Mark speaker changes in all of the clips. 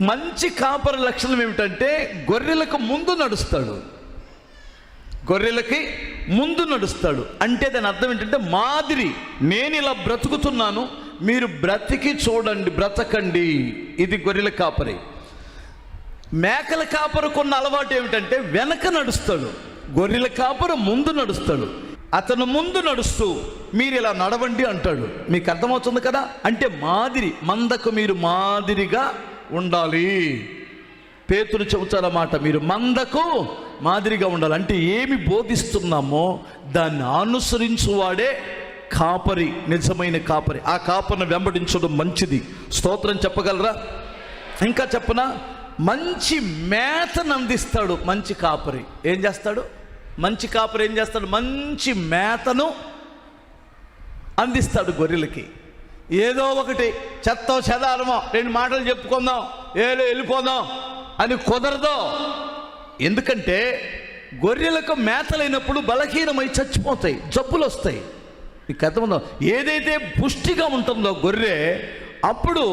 Speaker 1: మంచి కాపర లక్షణం ఏమిటంటే గొర్రెలకు ముందు నడుస్తాడు. గొర్రెలకి ముందు నడుస్తాడు. అంటే దాని అర్థం ఏంటంటే మాదిరి నేను ఇలా బ్రతుకుతున్నాను మీరు బ్రతికి చూడండి బ్రతకండి. ఇది గొర్రెల కాపరి. మేకల కాపరుకున్న అలవాటు ఏమిటంటే వెనక నడుస్తాడు. గొర్రెల కాపరు ముందు నడుస్తాడు. అతను ముందు నడుస్తూ మీరు ఇలా నడవండి అంటాడు. మీకు అర్థమవుతుంది కదా? అంటే మాదిరి మందకు మీరు మాదిరిగా ఉండాలి. పేతులు చెబుతారన్నమాట మీరు మందకు మాదిరిగా ఉండాలి. అంటే ఏమి బోధిస్తున్నామో దాన్ని అనుసరించువాడే కాపరి నిజమైన కాపరి. ఆ కాపరిని వెంబడించడం మంచిది. స్తోత్రం చెప్పగలరా? ఇంకా చెప్పనా? మంచి మేతను అందిస్తాడు మంచి కాపరి. ఏం చేస్తాడు? మంచి కాపరి ఏం చేస్తాడు? మంచి మేతను అందిస్తాడు గొర్రెలకి. ఏదో ఒకటి చెత్తో చెదారమో రెండు మాటలు చెప్పుకుందాం ఏదో వెళ్ళిపోదాం అని కుదరదు. ఎందుకంటే గొర్రెలకు మేతలైనప్పుడు బలహీనమై చచ్చిపోతాయి జబ్బులు వస్తాయి. మీకు అర్థముందో ఏదైతే పుష్టిగా ఉంటుందో గొర్రె అప్పుడు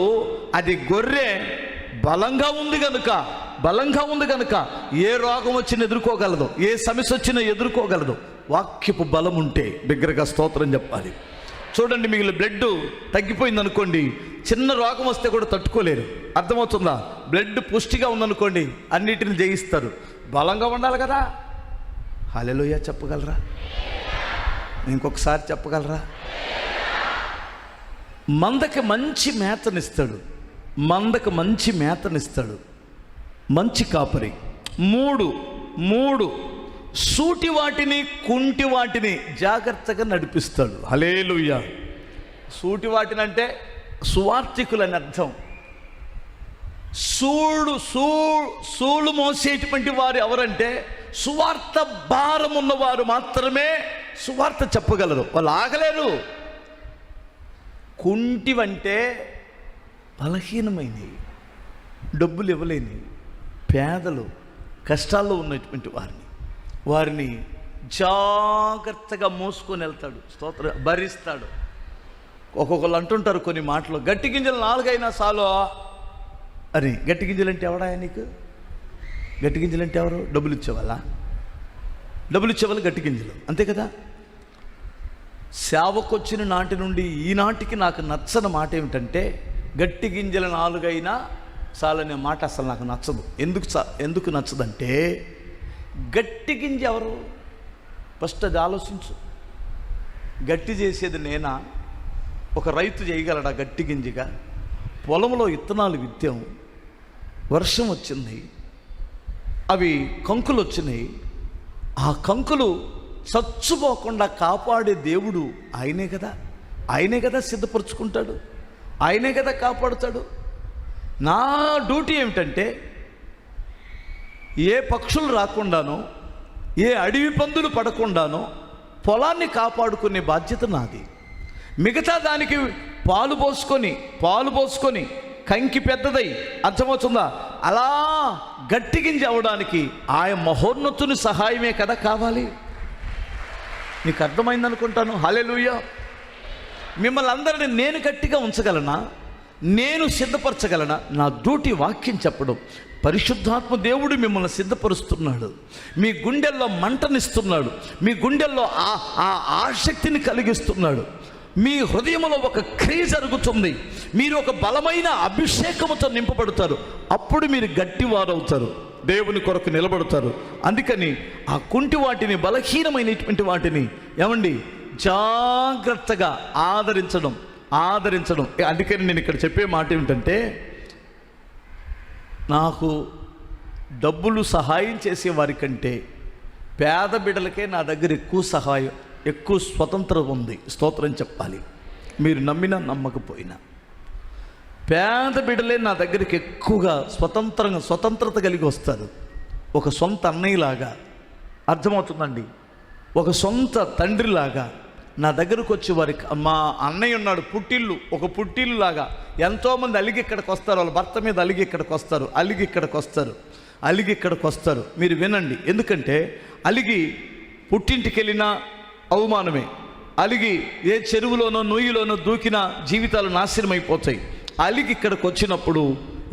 Speaker 1: అది గొర్రె బలంగా ఉంది కనుక బలంగా ఉంది కనుక ఏ రోగం వచ్చినా ఎదుర్కోగలదు ఏ సమస్య వచ్చినా ఎదుర్కోగలదు. వాక్యపు బలం ఉంటే బిగ్గరగా స్తోత్రం చెప్పాలి. చూడండి మిగిలిన బ్లడ్ తగ్గిపోయింది అనుకోండి చిన్న రోగం వస్తే కూడా తట్టుకోలేరు. అర్థమవుతుందా? బ్లడ్ పుష్టిగా ఉందనుకోండి అన్నిటిని జయిస్తారు. బలంగా ఉండాలి కదా. హాలెలోయ చెప్పగలరా? ఇంకొకసారి చెప్పగలరా? మందకి మంచి మేతనిస్తాడు. మందకు మంచి మేతనిస్తాడు. మంచి కాపరి. మూడు మూడు. సూటి వాటిని కుంటి వాటిని జాగ్రత్తగా నడిపిస్తాడు. హలేలుయ్య సూటి వాటిని అంటే సువార్థికులని అర్థం. సూడు సూ సూళ్ళు మోసేటువంటి వారు ఎవరంటే సువార్త భారం ఉన్నవారు మాత్రమే సువార్త చెప్పగలరు. వాళ్ళు ఆగలేరు. కుంటివంటే బలహీనమైనవి డబ్బులు ఇవ్వలేని పేదలు కష్టాల్లో ఉన్నటువంటి వారిని. వారిని జాగ్రత్తగా మోసుకొని వెళ్తాడు స్తోత్ర భరిస్తాడు. ఒక్కొక్కరు అంటుంటారు కొన్ని మాటలు గట్టి గింజలు నాలుగైనా సాలో. అని గట్టి గింజలు అంటే ఎవడా నీకు? గట్టి గింజలు అంటే ఎవరు? డబ్బులు ఇచ్చేవాళ్ళ? డబ్బులు ఇచ్చేవాళ్ళు గట్టి గింజలు అంతే కదా? సేవకొచ్చిన నాటి నుండి ఈనాటికి నాకు నచ్చని మాట ఏమిటంటే గట్టి గింజల నాలుగైనా చాలనే మాట అసలు నాకు నచ్చదు. ఎందుకు చ- ఎందుకు నచ్చదంటే గట్టి గింజ ఎవరు? ఫస్ట్ అది ఆలోచించు. గట్టి చేసేది నేనా? ఒక రైతు చేయగలడా గట్టి గింజగా? పొలంలో విత్తనాలు విత్తాం. వర్షం వచ్చింది. అవి కంకులు వచ్చినాయి. ఆ కంకులు చచ్చుపోకుండా కాపాడే దేవుడు ఆయనే కదా. ఆయనే కదా సిద్ధపరుచుకుంటాడు. ఆయనే కదా కాపాడుతాడు. నా డ్యూటీ ఏమిటంటే ఏ పక్షులు రాకుండానో ఏ అడవి పందులు పడకుండానో పొలాన్ని కాపాడుకునే బాధ్యత నాది. మిగతా దానికి పాలు పోసుకొని పాలు పోసుకొని కంకి పెద్దదై అర్థమవుతుందా? అలా గట్టిగింజ అవడానికి ఆయన మహోన్నతుని సహాయమే కదా కావాలి. నీకు అర్థమైందనుకుంటాను. హలే లూయ మిమ్మల్ని అందరిని నేను గట్టిగా ఉంచగలనా? నేను సిద్ధపరచగలన? నా దూటి వాక్యం చెప్పడం. పరిశుద్ధాత్మ దేవుడు మిమ్మల్ని సిద్ధపరుస్తున్నాడు. మీ గుండెల్లో మంటనిస్తున్నాడు. మీ గుండెల్లో ఆ ఆ ఆసక్తిని కలిగిస్తున్నాడు. మీ హృదయంలో ఒక క్రియ జరుగుతుంది. మీరు ఒక బలమైన అభిషేకముతో నింపబడతారు. అప్పుడు మీరు గట్టివారవుతారు. దేవుని కొరకు నిలబడతారు. అందుకని ఆ కుంటి వాటిని బలహీనమైనటువంటి వాటిని ఏమండి? జాగ్రత్తగా ఆదరించడం. ఆదరించడం. అందుకని నేను ఇక్కడ చెప్పే మాట ఏమిటంటే నాకు డబ్బులు సహాయం చేసే వారి కంటే పేద బిడ్డలకే నా దగ్గర ఎక్కువ సహాయం ఎక్కువ స్వతంత్రం ఉంది. స్తోత్రం చెప్పాలి. మీరు నమ్మినా నమ్మకపోయినా. పేద బిడ్డలే నా దగ్గరికి ఎక్కువగా స్వతంత్రంగా స్వతంత్రత కలిగి వస్తారు. ఒక సొంత అన్నయ్యలాగా అర్థమవుతుందండి? ఒక సొంత తండ్రిలాగా నా దగ్గరకు వచ్చి వారికి మా అన్నయ్య ఉన్నాడు పుట్టిల్లు ఒక పుట్టిల్లు లాగా ఎంతోమంది అలిగి ఇక్కడికి వస్తారు వాళ్ళ భర్త మీద అలిగి ఇక్కడికి వస్తారు అలిగి ఇక్కడికి వస్తారు అలిగి ఇక్కడికి వస్తారు. మీరు వినండి ఎందుకంటే అలిగి పుట్టింటికి వెళ్ళినా అవమానమే. అలిగి ఏ చెరువులోనో నూయిలోనో దూకిన జీవితాలు నాశనం అయిపోతాయి అలిగి ఇక్కడికి వచ్చినప్పుడు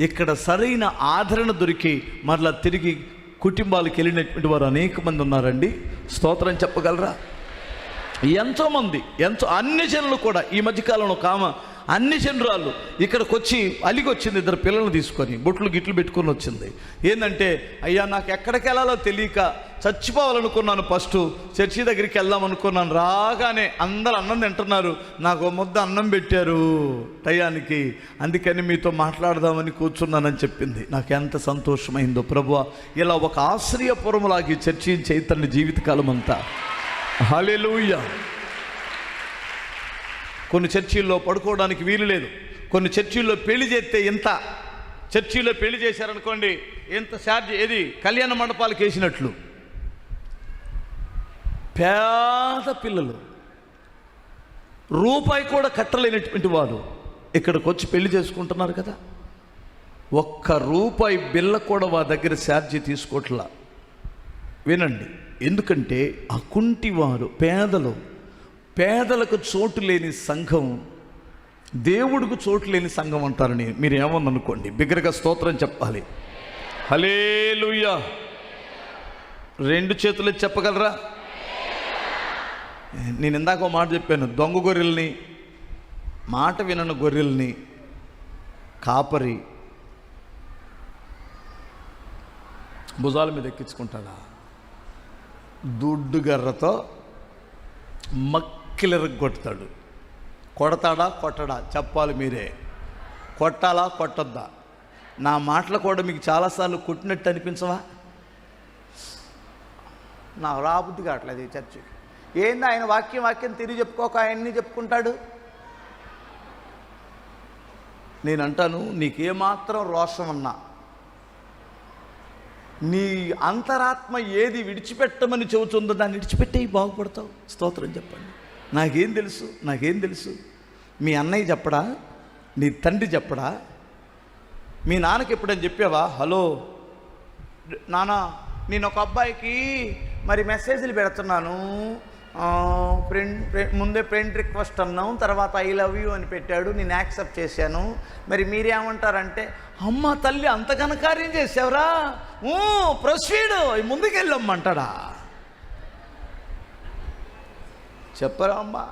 Speaker 1: ఇక్కడ సరైన ఆదరణ దొరికి మరలా తిరిగి కుటుంబాలకు వెళ్ళినటువంటి వారు అనేక మంది ఉన్నారండి. స్తోత్రం చెప్పగలరా? ఎంతోమంది ఎంతో అన్ని జనులు కూడా ఈ మధ్యకాలంలో కామ అన్ని జనరాలు ఇక్కడికి వచ్చి అలిగి వచ్చింది ఇద్దరు పిల్లల్ని తీసుకొని బొట్లు గిట్లు పెట్టుకొని వచ్చింది. ఏంటంటే అయ్యా నాకు ఎక్కడికి వెళ్ళాలో తెలియక చచ్చిపోవాలనుకున్నాను ఫస్ట్ చర్చి దగ్గరికి వెళ్దాం అనుకున్నాను. రాగానే అందరు అన్నం తింటున్నారు. నాకు ఓ ముద్ద అన్నం పెట్టారు టయానికి. అందుకని మీతో మాట్లాడదామని కూర్చున్నానని చెప్పింది. నాకు ఎంత సంతోషమైందో ప్రభు ఇలా ఒక ఆశ్రయపురములాగి చర్చించే ఇతని జీవితకాలం అంతా హల్లెలూయా. కొన్ని చర్చిల్లో పడుకోవడానికి వీలు లేదు. కొన్ని చర్చిల్లో పెళ్ళి చేస్తే ఇంత చర్చిలో పెళ్ళి చేశారనుకోండి ఎంత ఛార్జ్? ఏది? కళ్యాణ మండపాలకు వేసినట్లు పేద పిల్లలు. రూపాయి కూడా కట్టలేనటువంటి వాడు ఇక్కడికి వచ్చి పెళ్ళి చేసుకుంటున్నారు కదా. ఒక్క రూపాయి బిల్ల కూడా వా దగ్గర ఛార్జీ తీసుకోవట్లా. వినండి. ఎందుకంటే అకుంటివారు పేదలు. పేదలకు చోటు లేని సంఘం దేవుడికి చోటు లేని సంఘం అంటారని మీరు ఏమని అనుకోండి బిగ్గరగా స్తోత్రం చెప్పాలి. హలేలుయ్యా రెండు చేతులు చెప్పగలరా? నేను ఇందాక ఒక మాట చెప్పాను. దొంగ గొర్రెల్ని మాట వినని గొర్రెల్ని కాపరి భుజాల మీద ఎక్కించుకుంటాడా? దుడ్డు గర్రతో మక్కిలరగొడతాడు కొడతాడా? కొట్టడా? చెప్పాలి మీరే. కొట్టాలా? కొట్టద్దా? నా మాటలు కూడా మీకు చాలాసార్లు కొట్టినట్టు అనిపించవా? నా రాబుద్ది కావట్లేదు ఈ చర్చి. ఏంది ఆయన వాక్యం వాక్యం తిరిగి చెప్పుకోక ఆయన్ని చెప్పుకుంటాడు? నేను అంటాను నీకేమాత్రం రోషం ఉన్నా నీ అంతరాత్మ ఏది విడిచిపెట్టమని చెబుతుందో దాన్ని విడిచిపెట్టేయి బాగుపడతావు. స్తోత్రం చెప్పండి. నాకేం తెలుసు? నాకేం తెలుసు? మీ అన్నయ్య చెప్పడా? నీ తండ్రి చెప్పడా? మీ నాన్నకి ఎప్పుడని చెప్పావా? హలో నాన్న నేను ఒక అబ్బాయికి మరి మెసేజ్లు పెడుతున్నాను. ఫ్రెండ్ ముందే ఫ్రెండ్ రిక్వెస్ట్ అన్నాం తర్వాత ఐ లవ్ యూ అని పెట్టాడు నేను యాక్సెప్ట్ చేశాను. మరి మీరేమంటారంటే అమ్మ తల్లి అంత ఘనకార్యం చేసావురా ఓ ప్రొసీడ్ ముందుకెళ్ళమ్మంటాడా? చెప్పరా అమ్మ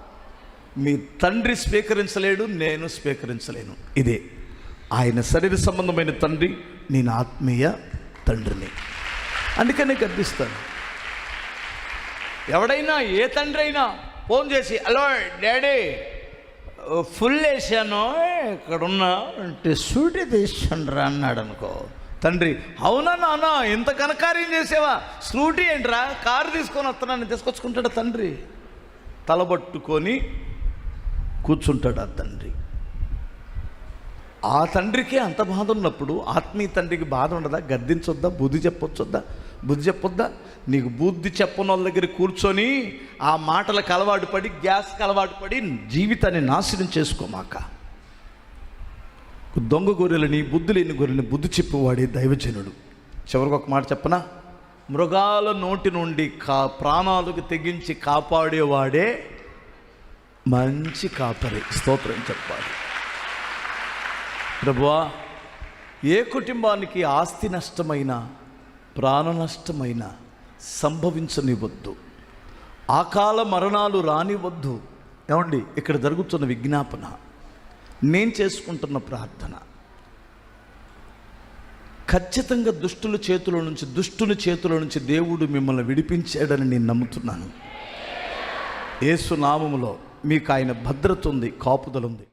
Speaker 1: మీ తండ్రి స్వీకరించలేడు నేను స్వీకరించలేను. ఇదే ఆయన శరీర సంబంధమైన తండ్రి నేను ఆత్మీయ తండ్రిని. అందుకనే గర్భిస్తాను ఎవడైనా ఏ తండ్రి అయినా ఫోన్ చేసి హలో డాడీ ఫుల్ వేసాను ఇక్కడున్నా అంటే సూటి తీసుకోండిరా అన్నాడు అనుకో తండ్రి అవునా నాన్న ఇంత కనకార్యం చేసేవా? స్కూటీ ఏంట్రా? కారు తీసుకొని వస్తున్నాను తీసుకొచ్చుకుంటాడు తండ్రి? తలబట్టుకొని కూర్చుంటాడు ఆ తండ్రి. ఆ తండ్రికి అంత బాధ ఉన్నప్పుడు ఆత్మీయ తండ్రికి బాధ ఉండదా? గద్దించొద్దా? బుద్ధి చెప్పొచ్చొద్దా? బుద్ధి చెప్పొద్దా? నీకు బుద్ధి చెప్పని వాళ్ళ దగ్గర కూర్చొని ఆ మాటలకు అలవాటు పడి గ్యాస్కి అలవాటు పడి జీవితాన్ని నాశనం చేసుకోమాక దొంగ గొర్రెలని బుద్ధి లేని గొర్రెని బుద్ధి చెప్పేవాడే దైవజనుడు. చివరికి ఒక మాట చెప్పనా? మృగాల నోటి నుండి కా ప్రాణాలకు తెగించి కాపాడేవాడే మంచి కాపరి. స్తోత్రం చెప్పాలి. ప్రభువా ఏ కుటుంబానికి ఆస్తి నష్టమైన ప్రాణ నష్టమైన సంభవించనివద్దు. ఆకాల మరణాలు రానివద్దు. ఏమండి? ఇక్కడ జరుగుతున్న విజ్ఞాపన. నేను చేసుకుంటున్న ప్రార్థన. ఖచ్చితంగా దుష్టుల చేతుల నుంచి దుష్టుని చేతుల నుంచి దేవుడు మిమ్మల్ని విడిపించాడని నేను నమ్ముతున్నాను. ఏసునామములో మీకు ఆయన భద్రత ఉంది కాపుదలుంది.